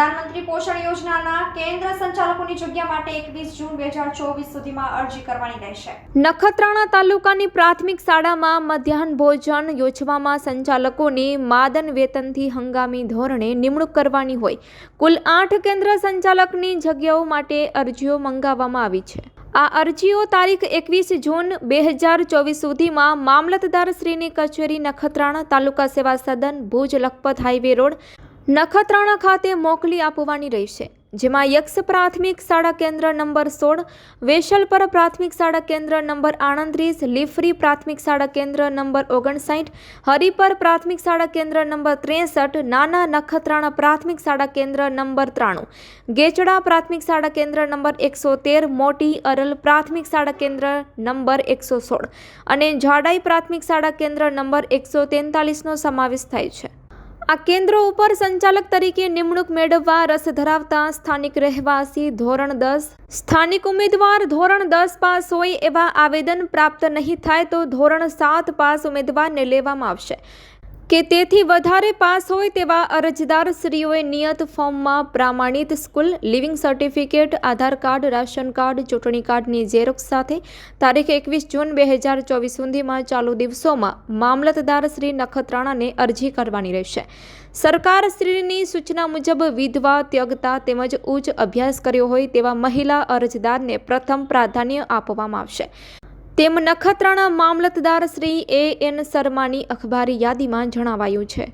પોષણ યોજનાના કેન્દ્ર સંચાલકોની જગ્યા માટે એકવીસ જૂન બે હજાર ચોવીસ સુધીમાં અરજી કરવાની રહેશે. નખત્રાણા તાલુકાની પ્રાથમિક શાળામાં મધ્યાહન ભોજન યોજવામાં સંચાલકોની માદન વેતનથી હંગામી ધોરણે નિમણૂક કરવાની હોય. કુલ આઠ કેન્દ્ર સંચાલકની જગ્યાઓ માટે અરજીઓ મંગાવવામાં આવી છે. આ અરજીઓ તારીખ એકવીસ જૂન બે હજાર ચોવીસ સુધીમાં મામલતદાર શ્રીની કચેરી નખત્રાણા તાલુકા સેવા સદન ભુજ લખપત હાઈવે રોડ નખત્રાણા ખાતે મોકલી આપવાની રહેશે, જેમાં યક્ષ પ્રાથમિક શાળા કેન્દ્ર નંબર સોળ વેશલપર પ્રાથમિક શાળા કેન્દ્ર નંબર આણંત્રીસ, લીફરી પ્રાથમિક શાળા કેન્દ્ર નંબર ઓગણસાઠ, હરિપર પ્રાથમિક શાળા કેન્દ્ર નંબર ત્રેસઠ, નાના નખત્રાણા પ્રાથમિક શાળા કેન્દ્ર નંબર ત્રાણું, ગેચડા પ્રાથમિક શાળા કેન્દ્ર નંબર એકસો તેર, મોટી અરલ પ્રાથમિક શાળા કેન્દ્ર નંબર એકસો સોળ અને જાડાઈ પ્રાથમિક શાળા કેન્દ્ર નંબર એકસો તેતાલીસનો સમાવેશ થાય છે. આ કેન્દ્રો ઉપર સંચાલક તરીકે નિમણૂક મેળવવા રસ ધરાવતા સ્થાનિક રહેવાસી ધોરણ દસ. સ્થાનિક ઉમેદવાર ધોરણ દસ પાસ હોય એવા આવેદન પ્રાપ્ત નહીં થાય તો ધોરણ સાત પાસ ઉમેદવારને લેવામાં આવશે. કે તેથી વધારે પાસ હોય તેવા અરજદાર શ્રીઓએ નિયત ફોર્મમાં પ્રામાણિત school, leaving certificate, Aadhaar card, ration card, ચૂંટણી કાર્ડની ઝેરોક્ષ સાથે તારીખ એકવીસ જૂન બે હજાર ચોવીસ સુધીમાં ચાલુ દિવસોમાં મામલતદાર શ્રી નખત્રાણાને અરજી કરવાની રહેશે. સરકાર શ્રીની સૂચના મુજબ વિધવા, ત્યગતા તેમજ ઉચ્ચ અભ્યાસ કર્યો હોય તેવા મહિલા અરજદારને પ્રથમ પ્રાધાન્ય આપવામાં આવશે. તેમ નખત્રાણા મામલતદાર શ્રી એ એન શર્માની અખબારી યાદીમાં જણાવાયું છે.